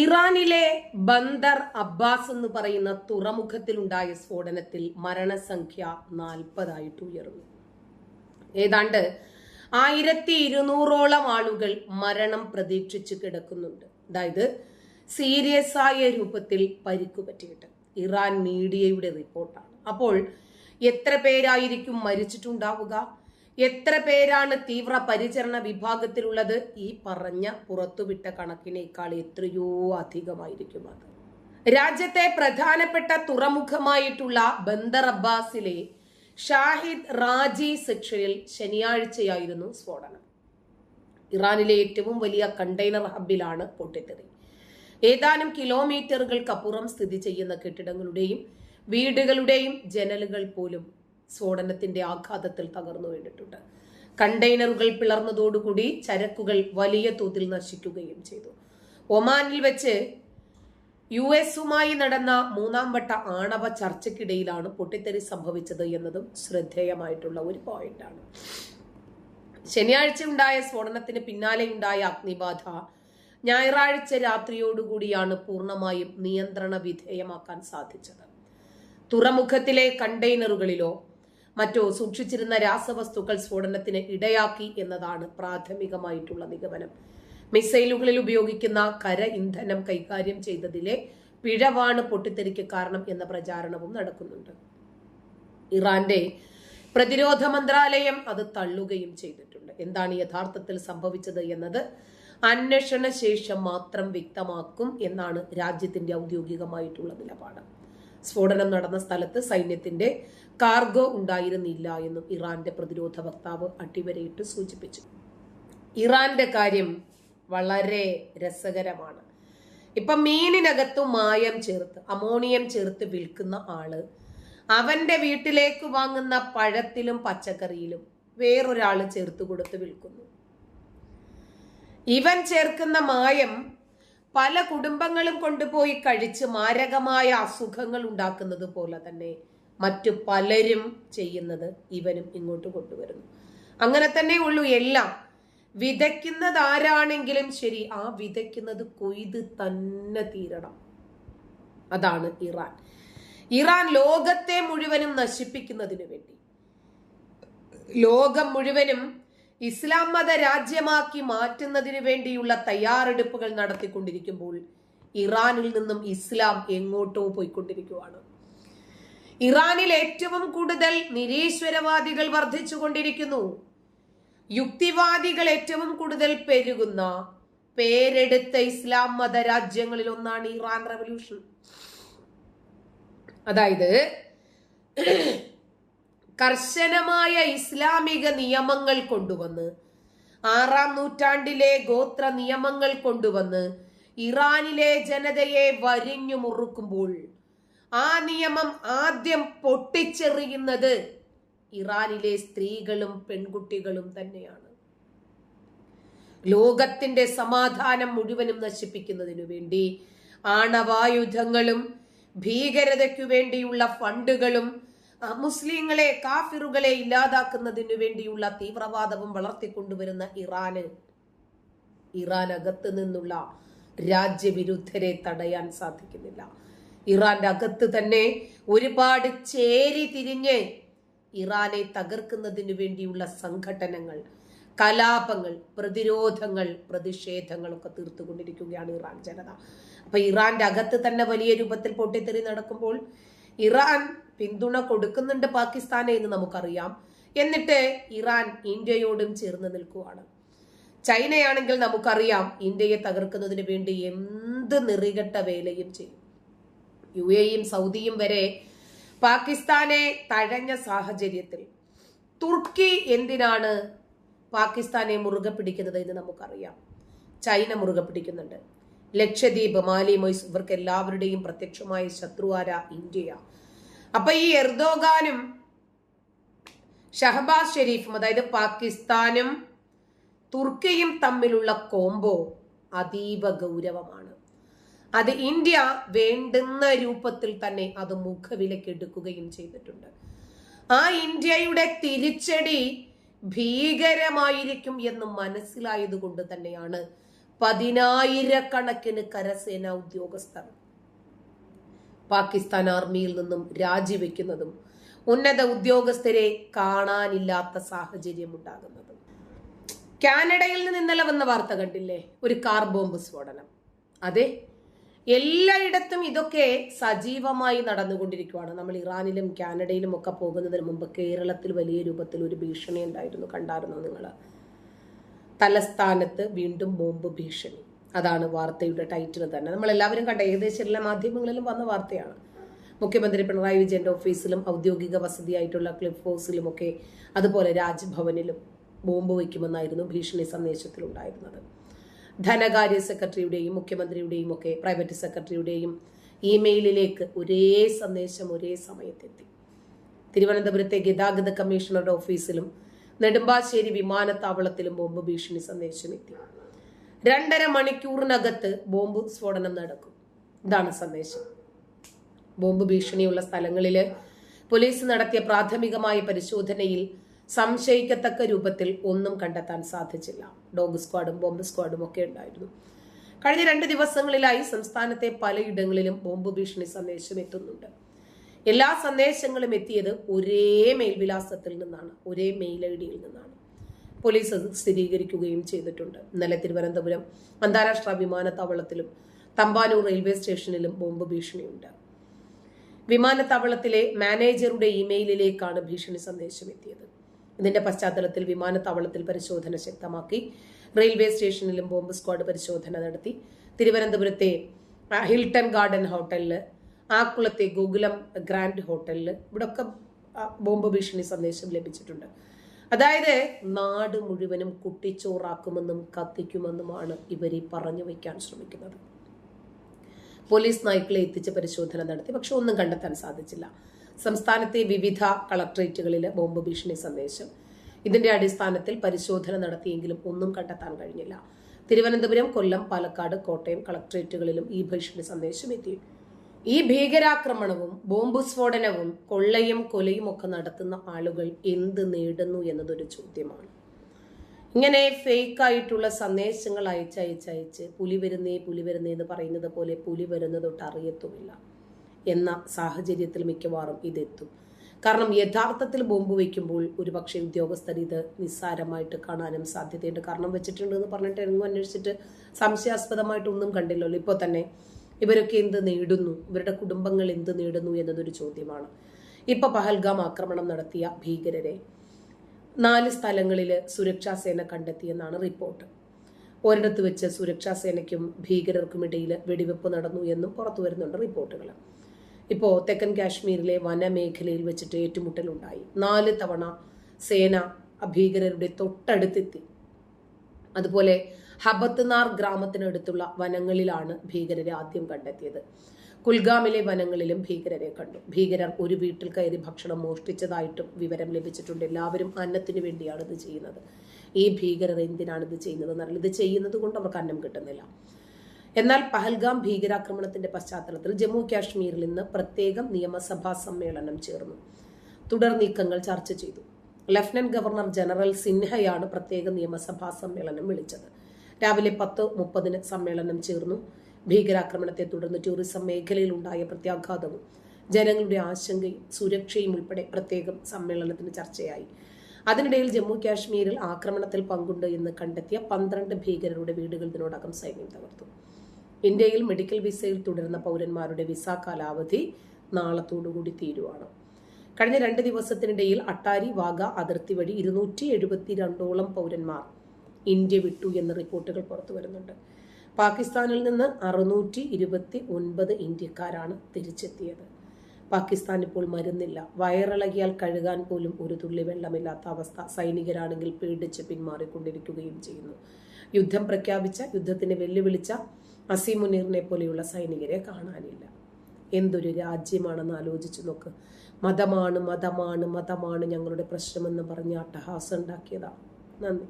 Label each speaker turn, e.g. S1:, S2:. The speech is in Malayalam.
S1: ഇറാനിലെ ബന്ദർ അബ്ബാസ് എന്ന് പറയുന്ന തുറമുഖത്തിലുണ്ടായ സ്ഫോടനത്തിൽ മരണസംഖ്യ നാൽപ്പതായിട്ട് ഉയർന്നു. ഏതാണ്ട് ആയിരത്തി ഇരുന്നൂറോളം ആളുകൾ മരണം പ്രതീക്ഷിച്ച് കിടക്കുന്നുണ്ട്. അതായത് സീരിയസ് ആയ രൂപത്തിൽ പരിക്കു പറ്റിയിട്ട്. ഇറാൻ മീഡിയയുടെ റിപ്പോർട്ടാണ്. അപ്പോൾ എത്ര പേരായിരിക്കും മരിച്ചിട്ടുണ്ടാവുക? എത്ര പേരാണ് തീവ്ര പരിചരണ വിഭാഗത്തിലുള്ളത്? ഈ പറഞ്ഞ പുറത്തുവിട്ട കണക്കിനേക്കാൾ എത്രയോ അധികമായിരിക്കും അത്. രാജ്യത്തെ പ്രധാനപ്പെട്ട തുറമുഖമായിട്ടുള്ള ബന്ദർ അബ്ബാസിലെ ഷാഹിദ് റാജി സെക്ഷനിൽ ശനിയാഴ്ചയായിരുന്നു സ്ഫോടനം. ഇറാനിലെ ഏറ്റവും വലിയ കണ്ടെയ്നർ ഹബിലാണ് പൊട്ടിത്തെറി. ഏതാനും കിലോമീറ്ററുകൾക്കപ്പുറം സ്ഥിതി ചെയ്യുന്ന കെട്ടിടങ്ങളുടെയും വീടുകളുടെയും ജനലുകൾ പോലും സ്ഫോടനത്തിന്റെ ആഘാതത്തിൽ തകർന്നു വീണിട്ടുണ്ട്. കണ്ടെയ്നറുകൾ പിളർന്നതോടുകൂടി ചരക്കുകൾ വലിയ തോതിൽ നശിക്കുകയും ചെയ്തു. ഒമാനിൽ വെച്ച് യു എസുമായി നടന്ന മൂന്നാം വട്ട ആണവ ചർച്ചയ്ക്കിടയിലാണ് പൊട്ടിത്തെറി സംഭവിച്ചത് എന്നതും ശ്രദ്ധേയമായിട്ടുള്ള ഒരു പോയിന്റാണ്. ശനിയാഴ്ച ഉണ്ടായ സ്ഫോടനത്തിന് പിന്നാലെയുണ്ടായ അഗ്നിബാധ ഞായറാഴ്ച രാത്രിയോടുകൂടിയാണ് പൂർണമായും നിയന്ത്രണ വിധേയമാക്കാൻ സാധിച്ചത്. തുറമുഖത്തിലെ കണ്ടെയ്നറുകളിലോ മറ്റോ സൂക്ഷിച്ചിരുന്ന രാസവസ്തുക്കൾ സ്ഫോടനത്തിന് ഇടയാക്കി എന്നതാണ് പ്രാഥമികമായിട്ടുള്ള നിഗമനം. മിസൈലുകളിൽ ഉപയോഗിക്കുന്ന കര ഇന്ധനം കൈകാര്യം ചെയ്തതിലെ പിഴവാണ് പൊട്ടിത്തെറിക്ക് കാരണം എന്ന പ്രചാരണവും നടക്കുന്നുണ്ട്. ഇറാന്റെ പ്രതിരോധ മന്ത്രാലയം അത് തള്ളുകയും ചെയ്തിട്ടുണ്ട്. എന്താണ് യഥാർത്ഥത്തിൽ സംഭവിച്ചത് എന്നത് അന്വേഷണ ശേഷം മാത്രം വ്യക്തമാക്കും എന്നാണ് രാജ്യത്തിന്റെ ഔദ്യോഗികമായിട്ടുള്ള നിലപാട്. സ്ഫോടനം നടന്ന സ്ഥലത്ത് സൈന്യത്തിന്റെ കാർഗോ ഉണ്ടായിരുന്നില്ല എന്നും ഇറാന്റെ പ്രതിരോധ വക്താവ് അടിവരയിട്ട് സൂചിപ്പിച്ചു. ഇറാന്റെ കാര്യം വളരെ രസകരമാണ്. ഇപ്പൊ മീനിനകത്തു മായം ചേർത്ത് അമോണിയം ചേർത്ത് വിൽക്കുന്ന ആൾ അവന്റെ വീട്ടിലേക്ക് വാങ്ങുന്ന പഴത്തിലും പച്ചക്കറിയിലും വേറൊരാൾ ചേർത്ത് കൊടുത്ത് വിൽക്കുന്നു. ഇവൻ ചേർക്കുന്ന മായം പല കുടുംബങ്ങളും കൊണ്ടുപോയി കഴിച്ച് മാരകമായ അസുഖങ്ങൾ ഉണ്ടാക്കുന്നത് പോലെ തന്നെ മറ്റു പലരും ചെയ്യുന്നത് ഇവനും ഇങ്ങോട്ട് കൊണ്ടുവരുന്നു. അങ്ങനെ തന്നെ ഉള്ളൂ എല്ലാം. വിതയ്ക്കുന്നത് ആരാണെങ്കിലും ശരി ആ വിതയ്ക്കുന്നത് കൊയ്ത് തന്നെ തീരണം. അതാണ് ഇറാൻ. ഇറാൻ ലോകത്തെ മുഴുവനും നശിപ്പിക്കുന്നതിന് വേണ്ടി. ലോകം മുഴുവനും ഇസ്ലാം മത രാജ്യമാക്കി മാറ്റുന്നതിന് വേണ്ടിയുള്ള തയ്യാറെടുപ്പുകൾ നടത്തിക്കൊണ്ടിരിക്കുമ്പോൾ ഇറാനിൽ നിന്നും ഇസ്ലാം എങ്ങോട്ടോ പോയിക്കൊണ്ടിരിക്കുകയാണ് ഇറാനിൽ ഏറ്റവും കൂടുതൽ നിരീശ്വരവാദികൾ വർദ്ധിച്ചുകൊണ്ടിരിക്കുന്നു. യുക്തിവാദികൾ ഏറ്റവും കൂടുതൽ പെരുകുന്ന പേരെടുത്ത ഇസ്ലാം മത രാജ്യങ്ങളിൽ ഒന്നാണ് ഇറാൻ റവല്യൂഷൻ. അതായത് കർശനമായ ഇസ്ലാമിക നിയമങ്ങൾ കൊണ്ടുവന്ന് ആറാം നൂറ്റാണ്ടിലെ ഗോത്ര നിയമങ്ങൾ കൊണ്ടുവന്ന് ഇറാനിലെ ജനതയെ വരിഞ്ഞു മുറുക്കുമ്പോൾ ആ നിയമം ആദ്യം പൊട്ടിച്ചെറിയുന്നത് ഇറാനിലെ സ്ത്രീകളും പെൺകുട്ടികളും തന്നെയാണ്. ലോകത്തിന്റെ സമാധാനം മുഴുവനും നശിപ്പിക്കുന്നതിനു വേണ്ടി ആണവായുധങ്ങളും ഭീകരതയ്ക്കു വേണ്ടിയുള്ള ഫണ്ടുകളും മുസ്ലിങ്ങളെ കാഫിറുകളെ ഇല്ലാതാക്കുന്നതിനു വേണ്ടിയുള്ള തീവ്രവാദവും വളർത്തിക്കൊണ്ടുവരുന്ന ഇറാന് ഇറാൻ അകത്ത് നിന്നുള്ള രാജ്യവിരുദ്ധരെ തടയാൻ സാധിക്കുന്നില്ല. ഇറാന്റെ അകത്ത് തന്നെ ഒരുപാട് ചേരി തിരിഞ്ഞ് ഇറാനെ തകർക്കുന്നതിനു വേണ്ടിയുള്ള സംഘടനകൾ കലാപങ്ങൾ പ്രതിരോധങ്ങൾ പ്രതിഷേധങ്ങളൊക്കെ തീർത്തുകൊണ്ടിരിക്കുകയാണ് ഇറാൻ ജനത. അപ്പൊ ഇറാന്റെ അകത്ത് തന്നെ വലിയ രൂപത്തിൽ പൊട്ടിത്തെറി നടക്കുമ്പോൾ ഇറാൻ പിന്തുണ കൊടുക്കുന്നുണ്ട് പാകിസ്ഥാനെ എന്ന് നമുക്കറിയാം. എന്നിട്ട് ഇറാൻ ഇന്ത്യയോടും ചേർന്ന് നിൽക്കുവാണ്. ചൈനയാണെങ്കിൽ നമുക്കറിയാം ഇന്ത്യയെ തകർക്കുന്നതിന് വേണ്ടി എന്ത് നിറികെട്ട വേലയും ചെയ്യും. യു എയും സൗദിയും വരെ പാകിസ്ഥാനെ തഴഞ്ഞ സാഹചര്യത്തിൽ. തുർക്കി എന്തിനാണ് പാകിസ്ഥാനെ മുറുകെ പിടിക്കുന്നത് എന്ന് നമുക്കറിയാം. ചൈന മുറുകെ പിടിക്കുന്നുണ്ട്. ലക്ഷദ്വീപ് മാലി മൊയ്സ് ഇവർക്ക് എല്ലാവരുടെയും പ്രത്യക്ഷമായ ശത്രുവാര ഇന്ത്യ. അപ്പൊ ഈ എർദോഗാനും ഷഹബാസ് ഷെരീഫും അതായത് പാകിസ്ഥാനും തുർക്കിയും തമ്മിലുള്ള കോംബോ അതീവ ഗൗരവമാണ്. അത് ഇന്ത്യ വേണ്ടുന്ന രൂപത്തിൽ തന്നെ അത് മുഖവിലക്കെടുക്കുകയും ചെയ്തിട്ടുണ്ട്. ആ ഇന്ത്യയുടെ തിരിച്ചടി ഭീകരമായിരിക്കും എന്ന് മനസ്സിലായതുകൊണ്ട് തന്നെയാണ് പതിനായിരക്കണക്കിന് കരസേനാ ഉദ്യോഗസ്ഥർ പാകിസ്ഥാൻ ആർമിയിൽ നിന്നും രാജിവെക്കുന്നതും ഉന്നത ഉദ്യോഗസ്ഥരെ കാണാനില്ലാത്ത സാഹചര്യം ഉണ്ടാകുന്നതും കാനഡയിൽ നിന്ന് ഇന്നലെ വന്ന വാർത്ത കണ്ടില്ലേ? ഒരു കാർ ബോംബ് സ്ഫോടനം. അതെ എല്ലായിടത്തും ഇതൊക്കെ സജീവമായി നടന്നുകൊണ്ടിരിക്കുകയാണ് നമ്മൾ ഇറാനിലും കാനഡയിലും ഒക്കെ പോകുന്നതിന് മുമ്പ് കേരളത്തിൽ വലിയ രൂപത്തിൽ ഒരു ഭീഷണി ഉണ്ടായിരുന്നു കണ്ടായിരുന്നു നിങ്ങൾ? തലസ്ഥാനത്ത് വീണ്ടും ബോംബ് ഭീഷണി. അതാണ് വാർത്തയുടെ ടൈറ്റിൽ തന്നെ. നമ്മൾ എല്ലാവരും കണ്ട ഏകദേശം എല്ലാ മാധ്യമങ്ങളിലും വന്ന വാർത്തയാണ്. മുഖ്യമന്ത്രി പിണറായി വിജയന്റെ ഓഫീസിലും ഔദ്യോഗിക വസതിയായിട്ടുള്ള ക്ലിഫ് ഹൗസിലും ഒക്കെ അതുപോലെ രാജ്ഭവനിലും ബോംബ് വയ്ക്കുമെന്നായിരുന്നു ഭീഷണി സന്ദേശത്തിൽ ഉണ്ടായിരുന്നത് ധനകാര്യ സെക്രട്ടറിയുടെയും മുഖ്യമന്ത്രിയുടെയും ഒക്കെ പ്രൈവറ്റ് സെക്രട്ടറിയുടെയും ഇമെയിലിലേക്ക് ഒരേ സന്ദേശം ഒരേ സമയത്തെത്തി. തിരുവനന്തപുരത്തെ ഗതാഗത കമ്മീഷണറുടെ ഓഫീസിലും നെടുമ്പാശ്ശേരി വിമാനത്താവളത്തിലും ബോംബ് ഭീഷണി സന്ദേശം എത്തി രണ്ടര മണിക്കൂറിനകത്ത് ബോംബ് സ്ഫോടനം നടക്കും. ഇതാണ് സന്ദേശം. ബോംബ് ഭീഷണിയുള്ള സ്ഥലങ്ങളിൽ പോലീസ് നടത്തിയ പ്രാഥമികമായ പരിശോധനയിൽ സംശയിക്കത്തക്ക രൂപത്തിൽ ഒന്നും കണ്ടെത്താൻ സാധിച്ചില്ല. ഡോഗ് സ്ക്വാഡും ബോംബ് സ്ക്വാഡും ഒക്കെ ഉണ്ടായിരുന്നു. കഴിഞ്ഞ രണ്ട് ദിവസങ്ങളിലായി സംസ്ഥാനത്തെ പലയിടങ്ങളിലും ബോംബ് ഭീഷണി സന്ദേശം എത്തുന്നുണ്ട്. എല്ലാ സന്ദേശങ്ങളും എത്തിയത് ഒരേ മെയിൽ വിലാസത്തിൽ നിന്നാണ് ഒരേ മെയിൽ ഐ ഡിയിൽ നിന്നാണ്. പോലീസ് അത് സ്ഥിരീകരിക്കുകയും ചെയ്തിട്ടുണ്ട്. ഇന്നലെ തിരുവനന്തപുരം അന്താരാഷ്ട്ര വിമാനത്താവളത്തിലും തമ്പാനൂർ റെയിൽവേ സ്റ്റേഷനിലും ബോംബ് ഭീഷണിയുണ്ട്. വിമാനത്താവളത്തിലെ മാനേജറുടെ ഇമെയിലിലേക്കാണ് ഭീഷണി സന്ദേശം എത്തിയത് ഇതിന്റെ പശ്ചാത്തലത്തിൽ വിമാനത്താവളത്തിൽ പരിശോധന ശക്തമാക്കി. റെയിൽവേ സ്റ്റേഷനിലും ബോംബ് സ്ക്വാഡ് പരിശോധന നടത്തി. തിരുവനന്തപുരത്തെ ഹിൽട്ടൺ ഗാർഡൻ ഹോട്ടലിൽ ആക്കുളത്തെ ഗോകുലം ഗ്രാൻഡ് ഹോട്ടലിൽ ഇവിടൊക്കെ ബോംബ് ഭീഷണി സന്ദേശം ലഭിച്ചിട്ടുണ്ട്. അതായത് നാട് മുഴുവനും കുട്ടിച്ചോറാക്കുമെന്നും കത്തിക്കുമെന്നുമാണ് ഇവർ ഈ പറഞ്ഞു വയ്ക്കാൻ ശ്രമിക്കുന്നത്. പോലീസ് നായ്ക്കളെ എത്തിച്ച് പരിശോധന നടത്തി പക്ഷെ ഒന്നും കണ്ടെത്താൻ സാധിച്ചില്ല. സംസ്ഥാനത്തെ വിവിധ കളക്ട്രേറ്റുകളിൽ ബോംബ് ഭീഷണി സന്ദേശം. ഇതിന്റെ അടിസ്ഥാനത്തിൽ പരിശോധന നടത്തിയെങ്കിലും ഒന്നും കണ്ടെത്താൻ കഴിഞ്ഞില്ല. തിരുവനന്തപുരം കൊല്ലം പാലക്കാട് കോട്ടയം കളക്ട്രേറ്റുകളിലും ഈ ഭീഷണി സന്ദേശം എത്തി. ഈ ഭീകരാക്രമണവും ബോംബ് സ്ഫോടനവും കൊള്ളയും കൊലയും ഒക്കെ നടത്തുന്ന ആളുകൾ എന്ത് നേടുന്നു എന്നതൊരു ചോദ്യമാണ്. ഇങ്ങനെ ഫേക്ക് ആയിട്ടുള്ള സന്ദേശങ്ങൾ അയച്ചയച്ചയച്ച് പുലി വരുന്നേ പുലി വരുന്നേ എന്ന് പറയുന്നത് പോലെ പുലി വരുന്നതൊട്ട് അറിയത്തുമില്ല എന്ന സാഹചര്യത്തിൽ മിക്കവാറും ഇതെത്തും. കാരണം യഥാർത്ഥത്തിൽ ബോംബ് വയ്ക്കുമ്പോൾ ഒരുപക്ഷെ ഉദ്യോഗസ്ഥർ ഇത് നിസ്സാരമായിട്ട് കാണാനും സാധ്യതയുണ്ട്. കാരണം വെച്ചിട്ടുണ്ട് എന്ന് പറഞ്ഞിട്ട് എങ്ങും അന്വേഷിച്ചിട്ട് സംശയാസ്പദമായിട്ടൊന്നും കണ്ടില്ലല്ലോ. ഇപ്പോൾ തന്നെ ഇവരൊക്കെ എന്ത് നേടുന്നു? ഇവരുടെ കുടുംബങ്ങൾ എന്ത് നേടുന്നു എന്നതൊരു ചോദ്യമാണ്. ഇപ്പൊ പഹൽഗാം ആക്രമണം നടത്തിയ ഭീകരരെ നാല് സ്ഥലങ്ങളിൽ സുരക്ഷാ സേന കണ്ടെത്തിയെന്നാണ് റിപ്പോർട്ട്. ഒരിടത്ത് വെച്ച് സുരക്ഷാ സേനയ്ക്കും ഭീകരർക്കും ഇടയിൽ വെടിവെപ്പ് നടന്നു എന്നും പുറത്തു വരുന്നുണ്ട് റിപ്പോർട്ടുകൾ ഇപ്പോൾ തെക്കൻ കാശ്മീരിലെ വനമേഖലയിൽ വെച്ചിട്ട് ഏറ്റുമുട്ടലുണ്ടായി. നാല് തവണ സേന ഭീകരരുടെ തൊട്ടടുത്തെത്തി. അതുപോലെ ഹബത്നാർ ഗ്രാമത്തിനടുത്തുള്ള വനങ്ങളിലാണ് ഭീകരരെ ആദ്യം കണ്ടെത്തിയത്. കുൽഗാമിലെ വനങ്ങളിലും ഭീകരരെ കണ്ടു. ഭീകരർ ഒരു വീട്ടിൽ കയറി ഭക്ഷണം മോഷ്ടിച്ചതായിട്ടും വിവരം ലഭിച്ചിട്ടുണ്ട്. എല്ലാവരും അന്നത്തിന് വേണ്ടിയാണ് ഇത് ചെയ്യുന്നത്. ഈ ഭീകരർ എന്തിനാണ് ഇത് ചെയ്യുന്നത് എന്നറിയില്ല. ഇത് ചെയ്യുന്നത് കൊണ്ട് അവർക്ക് അന്നം കിട്ടുന്നില്ല. എന്നാൽ പഹൽഗാം ഭീകരാക്രമണത്തിന്റെ പശ്ചാത്തലത്തിൽ ജമ്മു കാശ്മീരിൽ നിന്ന് പ്രത്യേകം നിയമസഭാ സമ്മേളനം ചേർന്നു. തുടർ നീക്കങ്ങൾ ചർച്ച ചെയ്തു. ലഫ്റ്റനന്റ് ഗവർണർ ജനറൽ സിൻഹയാണ് പ്രത്യേക നിയമസഭാ സമ്മേളനം വിളിച്ചത്. രാവിലെ പത്ത് മുപ്പതിന് സമ്മേളനം ചേർന്നു. ഭീകരാക്രമണത്തെ തുടർന്ന് ടൂറിസം മേഖലയിൽ ഉണ്ടായ പ്രത്യാഘാതവും ജനങ്ങളുടെ ആശങ്കയും സുരക്ഷയും ഉൾപ്പെടെ പ്രത്യേകം സമ്മേളനത്തിന് ചർച്ചയായി. അതിനിടയിൽ ജമ്മു കാശ്മീരിൽ ആക്രമണത്തിൽ പങ്കുണ്ട് എന്ന് കണ്ടെത്തിയ പന്ത്രണ്ട് ഭീകരരുടെ വീടുകൾ ഇതിനോടകം സൈന്യം തകർത്തു. ഇന്ത്യയിൽ മെഡിക്കൽ വിസയിൽ തുടരുന്ന പൗരന്മാരുടെ വിസ കാലാവധി നാളത്തോടുകൂടി തീരുവാണ്. കഴിഞ്ഞ രണ്ട് ദിവസത്തിനിടയിൽ അട്ടാരി വാഗ അതിർത്തി വഴി ഇരുന്നൂറ്റി എഴുപത്തി രണ്ടോളം പൗരന്മാർ ഇന്ത്യ വിട്ടു എന്ന റിപ്പോർട്ടുകൾ പുറത്തു വരുന്നുണ്ട്. പാകിസ്ഥാനിൽ നിന്ന് അറുന്നൂറ്റി ഇരുപത്തി ഒൻപത് ഇന്ത്യക്കാരാണ് തിരിച്ചെത്തിയത്. പാകിസ്ഥാൻ ഇപ്പോൾ മരുന്നില്ല. വയറിളകിയാൽ കഴുകാൻ പോലും ഒരു തുള്ളി വെള്ളമില്ലാത്ത അവസ്ഥ സൈനികരാണെങ്കിൽ പേടിച്ച് പിന്മാറിക്കൊണ്ടിരിക്കുകയും ചെയ്യുന്നു. യുദ്ധം പ്രഖ്യാപിച്ച യുദ്ധത്തിന് വെല്ലുവിളിച്ച അസീമുനീറിനെ പോലെയുള്ള സൈനികരെ കാണാനില്ല. എന്തൊരു രാജ്യമാണെന്ന് ആലോചിച്ചു നോക്ക്. മതമാണ് മതമാണ് മതമാണ് ഞങ്ങളുടെ പ്രശ്നമെന്ന് പറഞ്ഞ് അട്ടഹാസം ഉണ്ടാക്കിയതാണ് നന്ദി.